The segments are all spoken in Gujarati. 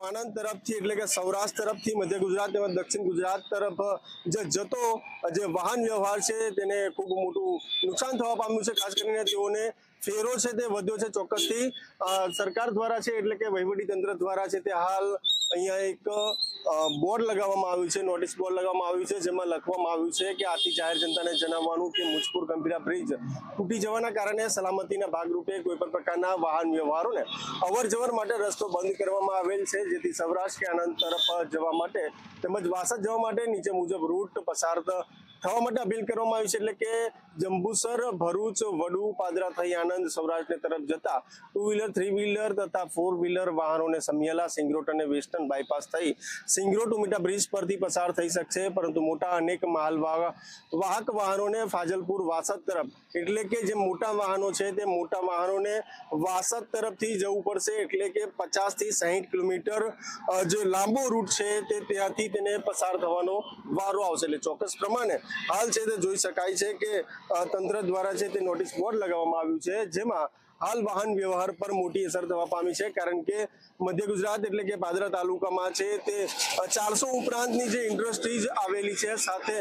આણંદ તરફથી એટલે કે સૌરાષ્ટ્ર તરફથી મધ્ય ગુજરાત તેમજ દક્ષિણ ગુજરાત તરફ જે જતો જે વાહન વ્યવહાર છે તેને ખૂબ મોટું નુકસાન થવા પામ્યું છે. ખાસ કરીને તેઓને ફેરો છે તે વધ્યો છે ચોક્કસથી. સરકાર દ્વારા છે, એટલે કે તંત્ર દ્વારા છે તે હાલ અહીંયા એક બોર્ડ લગાવવામાં આવ્યું છે, નોટિસ બોર્ડ લગાવવામાં આવ્યું છે, જેમાં લખવામાં આવ્યું છે કે આથી જાહેર જનતાને જણાવવાનું કે મુજપુર ગંભીરા બ્રિજ તૂટી જવાના કારણે સલામતીના ભાગરૂપે કોઈ પણ પ્રકારના વાહન વ્યવહારોને અવર માટે રસ્તો બંધ કરવામાં આવેલ છે, જેથી સૌરાષ્ટ્ર કે આનંદ તરફ જવા માટે તેમજ વાસદ જવા માટે નીચે મુજબ રૂટ પસાર થવા માટે અપીલ કરવામાં આવી છે, એટલે કે જંબુસર, ભરૂચ, વડુ, પાદરા થઈ આણંદ સૌરાષ્ટ્ર તરફ જતા ટુ વ્હીલર થ્રી વ્હીલર તથા ફોર વ્હીલર વાહનોને સમિયાલા, સિંગરોટ અને વેસ્ટર્ન બાયપાસ થઈ. સિંગરોટ, ઉમીટા બ્રિજ પરથી પસાર થઈ શકશે, પરંતુ મોટા અનેક માલ વાહ- વાહક વાહનોને ફાજલપુર વાસદ તરફ. એટલે કે જે મોટા વાહનો છે તે મોટા વાહનોને વાસદ તરફથી જવું પડશે, એટલે કે પચાસથી સાહીઠ કિલોમીટર જે લાંબો રૂટ છે તે ત્યાંથી તેને પસાર થવાનો વારો આવશે. એટલે ચોક્કસ પ્રમાણે હાલ છે તે જોઈ શકાય છે કે તંત્ર દ્વારા છે તે નોટિસ બોર્ડ લગાવવામાં આવ્યું છે, જેમાં હાલ વાહન વ્યવહાર પર મોટી અસર થવા પામી છે, કારણ કે મધ્ય ગુજરાત એટલે કે પાદરા તાલુકામાં છે તે ચારસો ઉપરાંતની જે ઇન્ડસ્ટ્રીઝ આવેલી છે, સાથે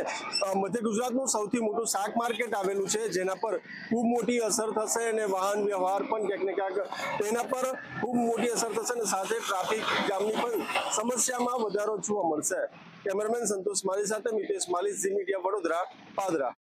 મધ્ય ગુજરાતનું સૌથી મોટું શાક માર્કેટ આવેલું છે, જેના પર ખૂબ મોટી અસર થશે અને વાહન વ્યવહાર પણ ક્યાંક ને ક્યાંક તેના પર ખૂબ મોટી અસર થશે અને સાથે ટ્રાફિક જામની પણ સમસ્યામાં વધારો જોવા મળશે. કેમેરામેન સંતોષ માલી સાથે મિતેશ માલી ઝી મીડિયા વડોદરા પાદરા